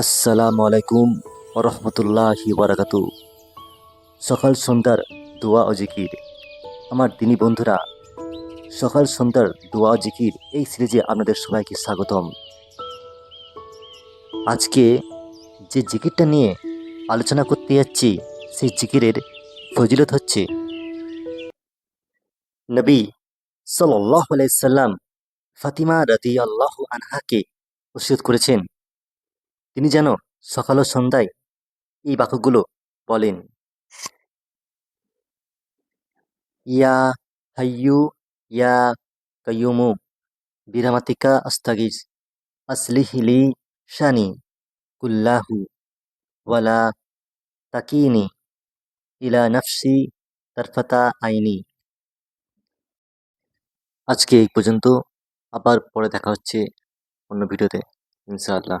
আসসালামু আলাইকুম রহমতুল্লাহি বারাকাতু। সকাল সন্ধ্যার দোয়া ও জিকির। আমার দিনী বন্ধুরা, সকাল সন্ধ্যার দোয়া ও জিকির এই সিরিজে আপনাদের সবাইকে স্বাগতম। আজকে যে জিকিরটা নিয়ে আলোচনা করতে যাচ্ছি, সেই জিকিরের ফজিলত হচ্ছে নবী সাল্লাহ আলাইসাল্লাম ফাতিমা রাদি আল্লাহ আনহাকে ওসিয়ত করেছেন। তিনি যেন সকাল ও সন্ধ্যায় এই বাক্যগুলো বলেন। ইয়া হাইয়ু, ইয়া কাইয়ুমু, বিরামাতিকা আস্তাগিজ আসলিহিলি শানি, কুল্লাহু, ওয়ালা তাকিনি, ইলা নফসি তারফাতা আইনি। আজকে এই পর্যন্ত, আবার পরে দেখা হচ্ছে অন্য ভিডিওতে, ইনশাআল্লাহ।